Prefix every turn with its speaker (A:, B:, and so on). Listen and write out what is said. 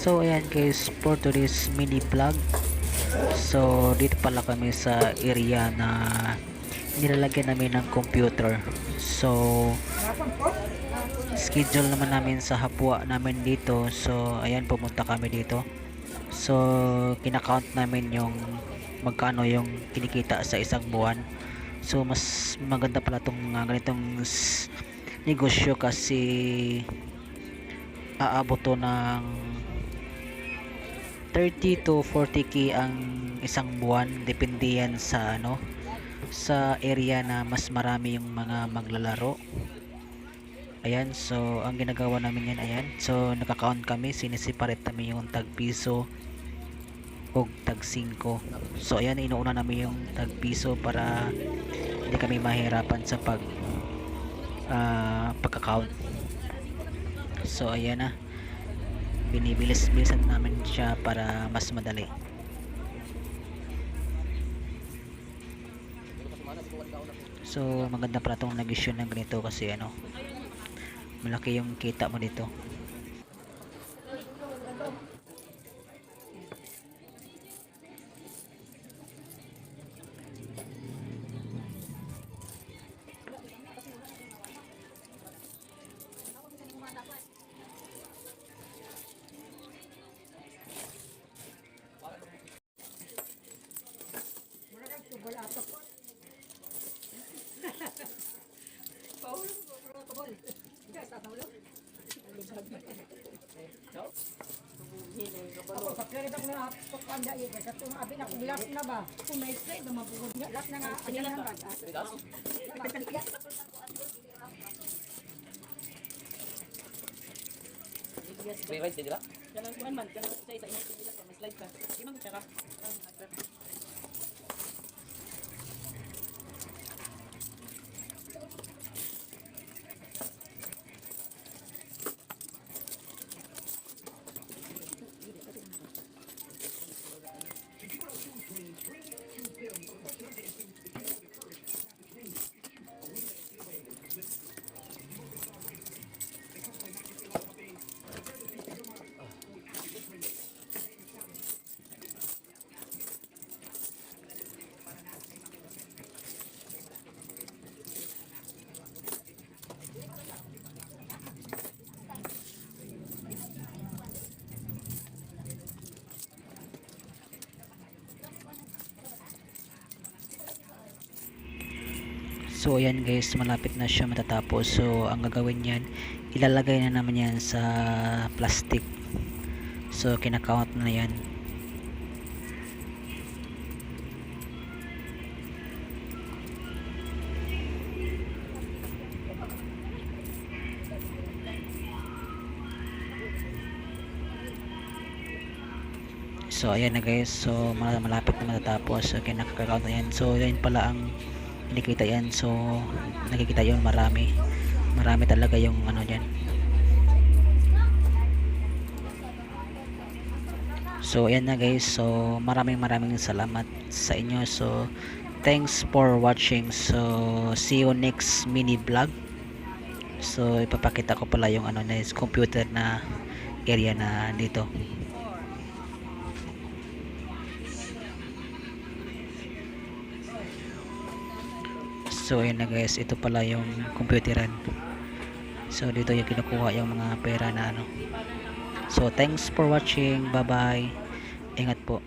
A: So ayan guys, for today's mini vlog. So dito pala kami sa area na nilalagyan namin ng computer. So schedule naman namin sa hapwa namin dito. So ayan pumunta kami dito. So kinakount namin yung magkano yung kinikita sa isang buwan. So mas maganda pala tong mga ganitong s- negosyo kasi aabot to ng 30 to 40k ang isang buwan depende yan sa ano sa area na mas marami yung mga maglalaro. Ayan so ang ginagawa namin yan ayan. So nakaka-count kami sinisiparate namin yung tag piso o tag 5 so ayan inuuna namin yung tag piso para hindi kami mahirapan sa pag ah, pagka-count so ayan na binibilis-bilisan namin siya para mas madali. So maganda pala itong negosyo ng ganito kasi ano malaki yung kita mo dito
B: May
C: rice din ba?
D: Kanang kuan man, kanang sa isa init sila sa slide ka. Di man ka.
A: So ayan guys, malapit na siya matatapos. So ang gagawin niyan, ilalagay na naman yan sa plastic. So kinakount na yan. So ayan na guys, so mal- malapit na matatapos. So kinakount na yan. So yan pala ang nakikita yan. So nakikita yun marami. Marami talaga yung ano dyan. So ayan na guys. So maraming maraming salamat sa inyo. So thanks for watching. So see you next mini vlog. So ipapakita ko pala yung ano na computer na area na dito. So ayun na guys, ito pala yung computeran. So dito yung kinukuha yung mga pera na ano. So thanks for watching. Bye bye. Ingat po.